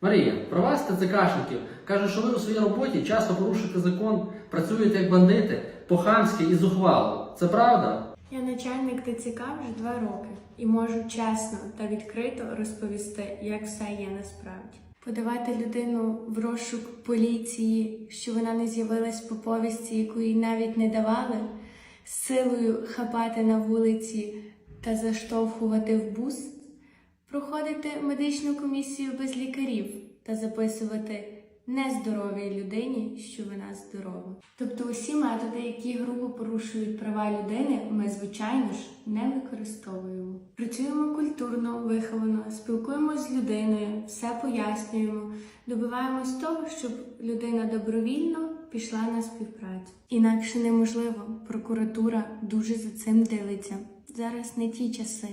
Марія, про вас, ТЦКшників, кажуть, що ви у своїй роботі часто порушуєте закон, працюєте як бандити, по-хамськи і зухвало. Це правда? Я начальник ТЦК вже два роки і можу чесно та відкрито розповісти, як все є насправді. Подавати людину в розшук поліції, що вона не з'явилась по повісті, яку їй навіть не давали, силою хапати на вулиці та заштовхувати в бус, проходити медичну комісію без лікарів та записувати нездоровій людині, що вона здорова. Тобто усі методи, які грубо порушують права людини, ми, звичайно ж, не використовуємо. Працюємо культурно, виховано, спілкуємося з людиною, все пояснюємо, добиваємось того, щоб людина добровільно пішла на співпрацю. Інакше неможливо. Прокуратура дуже за цим дивиться. Зараз не ті часи.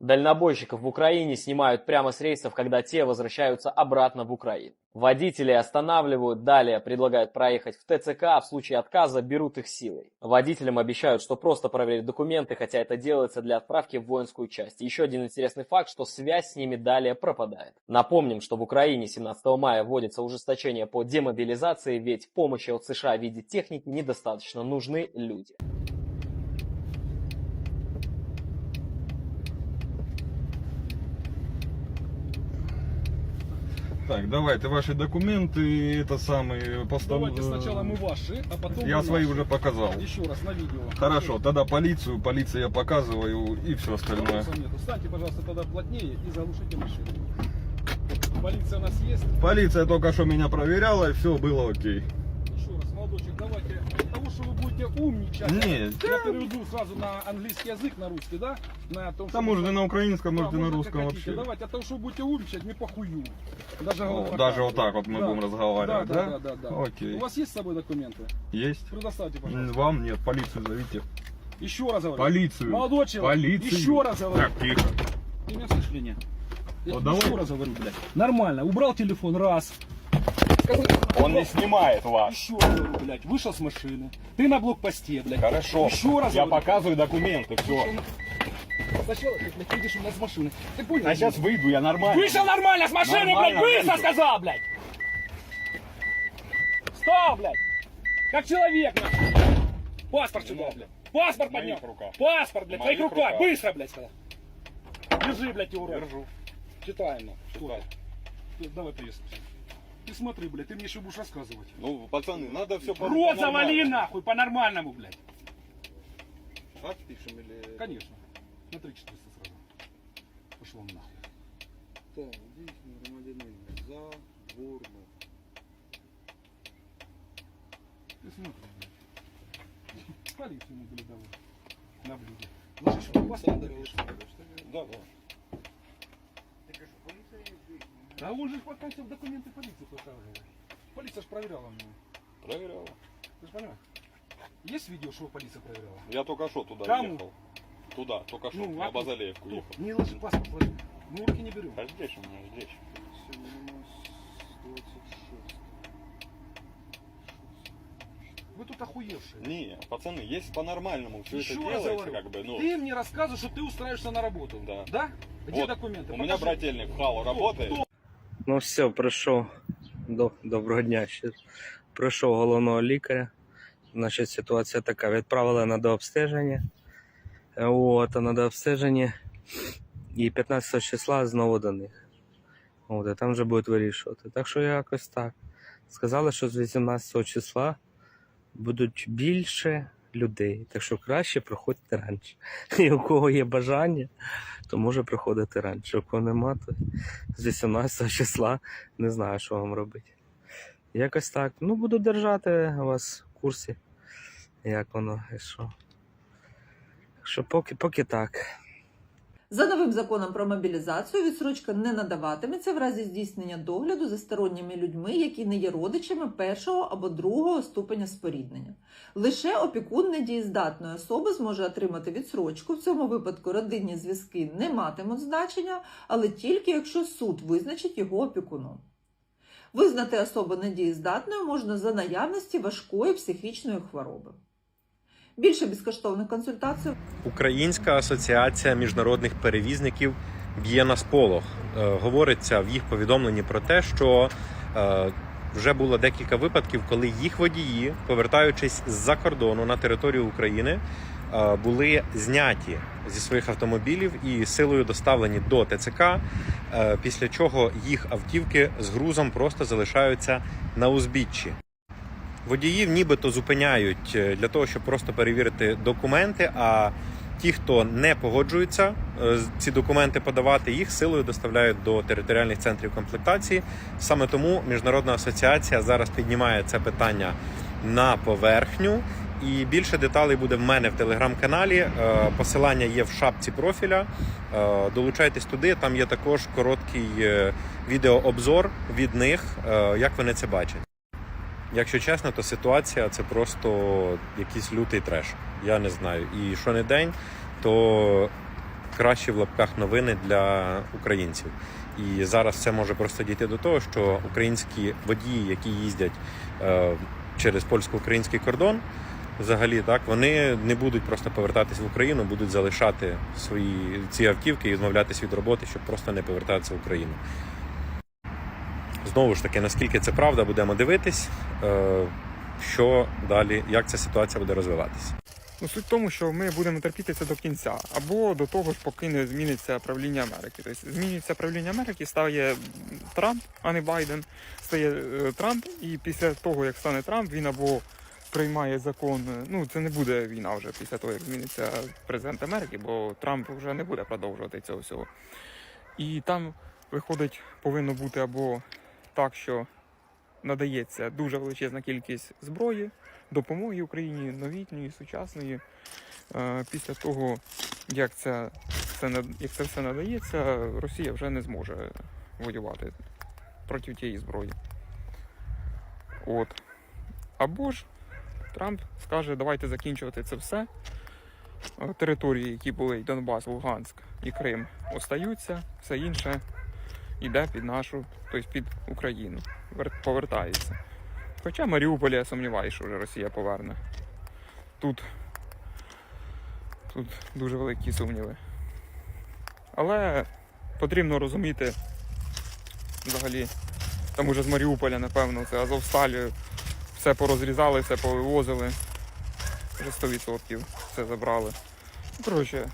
Дальнобойщиков в Украине снимают прямо с рейсов, когда те возвращаются обратно в Украину. Водителей останавливают, далее предлагают проехать в ТЦК, а в случае отказа берут их силой. Водителям обещают, что просто проверят документы, хотя это делается для отправки в воинскую часть. Еще один интересный факт, что связь с ними далее пропадает. Напомним, что в Украине 17 мая вводится ужесточение по демобилизации, ведь помощи от США в виде техники недостаточно, нужны люди. Так, давайте ваши документы, это самый постав... Давайте сначала мы ваши, а потом Я свои наши. уже показал. Еще раз на видео. Хорошо, тогда полицию, полиция я показываю и все остальное. Вопросов нету. Встаньте, пожалуйста, тогда плотнее и заглушите машину. Полиция у нас есть. Полиция только что меня проверяла, и все было окей. Еще раз, молодочек, давайте. От будете умничать. Нет, Я переведу сразу на английский язык, на русский, да? На том, Там и на украинском, Да, может и на можно русском хотите. вообще. Давайте, от того, что будете умничать, мне похую. Даже, голова даже вот так вот мы Да. будем разговаривать, да? да? Да, да, да, да. Окей. У вас есть с собой документы? Есть? Предоставьте, М, пожалуйста. Вам нет, полицию зовите. Еще раз говорю. Полицию. Молодой человек, Полицию. еще раз говорю. Так, тихо. Ты меня слышишь или нет? Я Вот тебе давай. еще раз говорю, блядь. Нормально, убрал телефон, раз. Он не снимает вас. Еще раз говорю, блядь, вышел с машины. Ты на блокпосте, блядь. Хорошо. Еще раз Я говорю. показываю документы, все. Сначала ты, блядь, выйдешь у нас с машины. Ты понял? А сейчас выйду, я нормально. Вышел нормально с машины, Нормально блядь, быстро выйду. сказал, блядь. Встал, блядь. Как человек, нахуй. Паспорт сюда, блядь. Паспорт поднял. Паспорт, блядь, твоих руках. Быстро, блядь, сказал. Держи, блядь, руку. Держу. Читай, ну. Читай. Ты Давай поесть. Ты смотри, блядь, ты мне еще будешь рассказывать. Ну, пацаны, надо все Рот завали нахуй, по-нормальному, блядь. Подпишем или... Конечно. На 3 400 сразу. Пошло нахуй. Так, дійсно, громадянин Заборно. Ты смотри, блядь. Полицию мы были давай. На блюде. Паспорт, Олександр допишешь. Олександрович, так? Да, да. А он же пока все документы полиции показывал. Полиция же проверяла меня. Проверял. Ты же понимаешь? Есть видео, что полиция проверяла? Я только что туда Кому? ехал. Туда, только что, Ну, на а? Базалеевку ехал. Не ложи паспорт, ложи. Мы руки не берем. А здесь у меня, здесь. Сьогодні у нас 26. Вы тут охуевшие. Не, пацаны, если по-нормальному все Еще это делается, как бы, ну... Ты мне рассказываешь, что ты устраиваешься на работу. Да. Да? Где Вот, документы? У меня Покажи. брательник в Халу работает. Кто? Ну все, пройшов до доброго дня ще. Пройшов головного лікаря. Значить, ситуація така. Відправили на дообстеження. От, а на дообстеження. І 15 числа знову до них. От, і там вже будуть вирішувати. Так що якось так. Сказали, що з 18 числа будуть більше людей. Так що краще приходьте раніше. І у кого є бажання, то може приходити раніше. У кого нема, то з 18 числа не знаю, що вам робити. Якось так. Ну, буду держати вас в курсі, як воно і що. Що поки, поки так. За новим законом про мобілізацію відсрочка не надаватиметься в разі здійснення догляду за сторонніми людьми, які не є родичами першого або другого ступеня споріднення. Лише опікун недієздатної особи зможе отримати відсрочку. В цьому випадку родинні зв'язки не матимуть значення, але тільки якщо суд визначить його опікуном. Визнати особу недієздатною можна за наявності важкої психічної хвороби. Більше безкоштовних консультацій Українська асоціація міжнародних перевізників б'є на сполох. Е, Говориться в їх повідомленні про те, що е, вже було декілька випадків, коли їх водії, повертаючись з-за кордону на територію України, е, були зняті зі своїх автомобілів і силою доставлені до ТЦК, після чого їх автівки з грузом просто залишаються на узбіччі. Водіїв нібито зупиняють е, для того, щоб просто перевірити документи. А ті, хто не погоджуються е, ці документи подавати, їх силою доставляють до територіальних центрів комплектації. Саме тому міжнародна асоціація зараз піднімає це питання на поверхню. І більше деталей буде в мене в телеграм-каналі. Е, Посилання є в шапці профіля. Долучайтесь туди. Там є також короткий відеообзор від них, як вони це бачать. Якщо чесно, то ситуація це просто якийсь лютий треш. Я не знаю. І що не день, то кращі в лапках новини для українців. І зараз це може просто дійти до того, що українські водії, які їздять е, через польсько-український кордон, взагалі так вони не будуть просто повертатись в Україну, будуть залишати свої ці автівки і відмовлятись від роботи, щоб просто не повертатися в Україну. Знову ж таки, наскільки це правда, будемо дивитись, е, що далі, як ця ситуація буде розвиватися. Ну, суть в тому, що ми будемо терпіти це до кінця, або до того ж, поки не зміниться правління Америки. Тобто змінюється правління Америки, стає Трамп, а не Байден. Стає е, Трамп, і після того, як стане Трамп, він або приймає закон. е, Ну, це не буде війна вже після того, як зміниться президент Америки, бо Трамп вже не буде продовжувати цього всього. І там, виходить, повинно бути або так, що надається дуже величезна кількість зброї, допомоги Україні новітньої, сучасної. Е, Після того, як це, над- як це все надається, Росія вже не зможе воювати проти тієї зброї. От. Або ж Трамп скаже, давайте закінчувати це все. Е, Території, які були Донбас, Луганськ і Крим, остаються, все інше йде під нашу, тобто під Україну, повертається. Хоча Маріуполь, я сумніваюся, що вже Росія поверне. Тут, тут дуже великі сумніви. Але потрібно розуміти взагалі, там уже з Маріуполя, напевно, це Азовсталі, все порозрізали, все повивозили. Вже 100% все забрали. Коротше,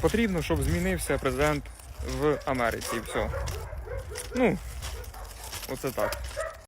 потрібно, щоб змінився президент в Америці і все. Ну, оце так.